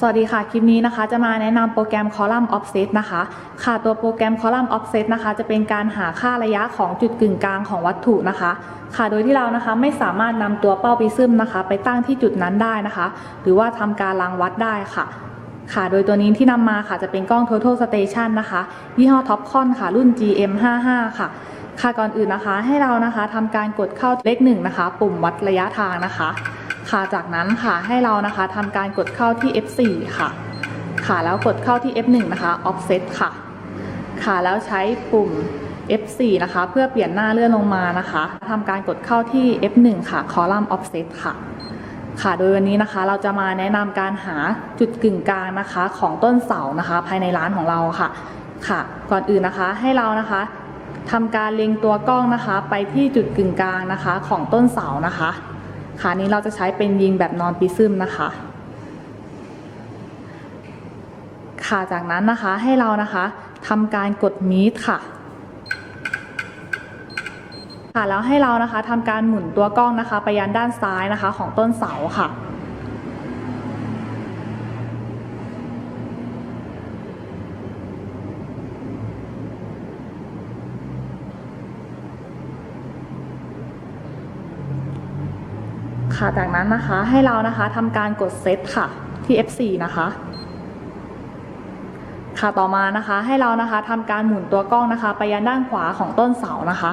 สวัสดีค่ะ คลิปนี้นะคะ จะมาแนะนำโปรแกรม Column Offset นะคะ ค่ะ ตัวโปรแกรม Column Offset นะคะ จะเป็นการหาค่าระยะของจุดกึ่งกลางของวัตถุนะคะ ค่ะ โดยที่เรานะคะไม่สามารถนำตัวเป้าปิซึมนะคะ ไปตั้งที่จุดนั้นได้นะคะ หรือว่าทำการรางวัดได้ค่ะ ค่ะ โดยตัวนี้ที่นำมาค่ะ จะเป็นกล้อง Total Station นะคะ ยี่ห้อ Topcon ค่ะ รุ่น GM55 ค่ะ ค่ะ ก่อนอื่นนะคะ ให้เรานะคะทำการกดเข้าเลขหนึ่งนะคะ ปุ่มวัดระยะทางนะคะ ค่ะจากนั้นค่ะให้เรานะคะทำการกดเข้าที่ F4 ค่ะ ค่ะแล้วกดเข้าที่ F1 นะคะ offset ค่ะ ค่ะแล้วใช้ปุ่ม F4 นะคะ เพื่อเปลี่ยนหน้าเลื่อนลงมานะคะทำการกดเข้าที่ F1 ค่ะ column offset ค่ะ ค่ะโดยวันนี้นะคะเราจะมาแนะนำการหาจุดกึ่งกลางนะคะของต้นเสานะคะ ภายในร้านของเราค่ะ ค่ะ ก่อนอื่นนะคะให้เรานะคะทำการเล็งตัวกล้องนะคะ ไปที่จุดกึ่งกลางนะคะ ของต้นเสานะคะ ขานี้เราจะใช้เป็นยิงแบบนอนปิซึมนะคะค่ะจากนั้นนะคะให้เรานะคะทำการกดมีดค่ะค่ะแล้วให้เรานะคะทำการหมุนตัวกล้องนะคะ ไปยันด้านซ้ายนะคะของต้นเสาค่ะ ค่ะ จากนั้นนะคะให้เรานะคะทำการกดเซตค่ะที่ F4 นะคะ ค่ะต่อมานะคะให้เรานะคะทำการหมุนตัวกล้องนะคะ ไปยังด้านขวาของต้นเสานะคะ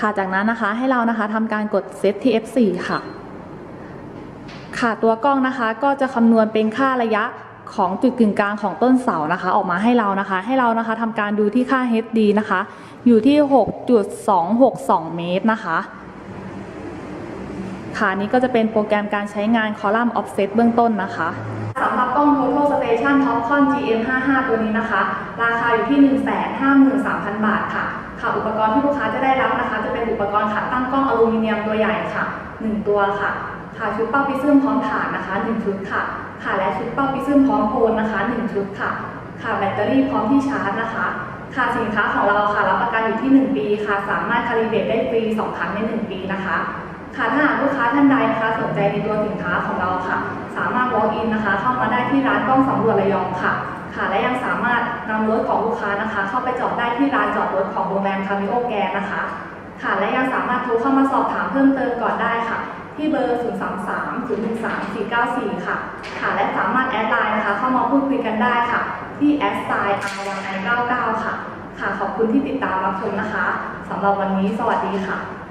ค่ะจากนั้นนะคะให้เรานะคะทำการกดเซตที่ F4 ค่ะ ค่ะตัวกล้องนะคะก็จะคำนวณเป็นค่าระยะของจุดกึ่งกลางของต้นเสานะคะ ออกมาให้เรานะคะ ให้เรานะคะทำการดูที่ค่า HD นะคะ อยู่ที่ 6.262 เมตรนะคะค่ะนี้ก็จะเป็นโปรแกรมการใช้งาน Column Offset เบื้องต้นนะคะสำหรับกล้อง Total Station Topcon GM55 ตัวนี้นะคะ ราคาอยู่ที่ 153,000 บาทค่ะ ค่ะ อุปกรณ์ที่ลูกค้าจะได้รับนะคะ จะเป็นอุปกรณ์ขาตั้งกล้องอลูมิเนียมตัวใหญ่ค่ะ 1 ตัวค่ะ ค่ะชุดเป้าปิซึมพร้อมฐานนะคะ1ชุดค่ะ ค่ะและชุดเป้าปิซึมพร้อมโคนนะคะ1ชุดค่ะ ค่ะแบตเตอรี่พร้อมที่ชาร์จนะคะ ค่ะสินค้าของเราค่ะรับประกันอยู่ที่ 1 ปีค่ะ สามารถคาลิเบตได้ฟรี2ครั้งใน 1 ปีนะคะ ค่ะถ้าหากลูกค้าท่านใดนะคะสนใจในตัวสินค้าของเราค่ะ สามารถ walk in นะคะ เข้ามาได้ที่ร้านกล้องสำรวจระยองค่ะ ค่ะและยังสามารถนำรถของลูกค้านะคะ เข้าไปจอดได้ที่ร้านจอดรถของโรงแรมคามิโอแกนนะคะ ค่ะและยังสามารถโทรเข้ามาสอบถามเพิ่มเติมก่อนได้ค่ะ ที่เบอร์0 3 3 0 1 3 4 9 4 ค่ะ ค่ะ และสามารถแอดไลน์นะคะ เข้ามาพูดคุยกันได้ค่ะ ที่แอดไซน์ r 1 i 9 9ค่ะ ค่ะ ขอบคุณที่ติดตามรับชมนะคะ สำหรับวันนี้สวัสดีค่ะ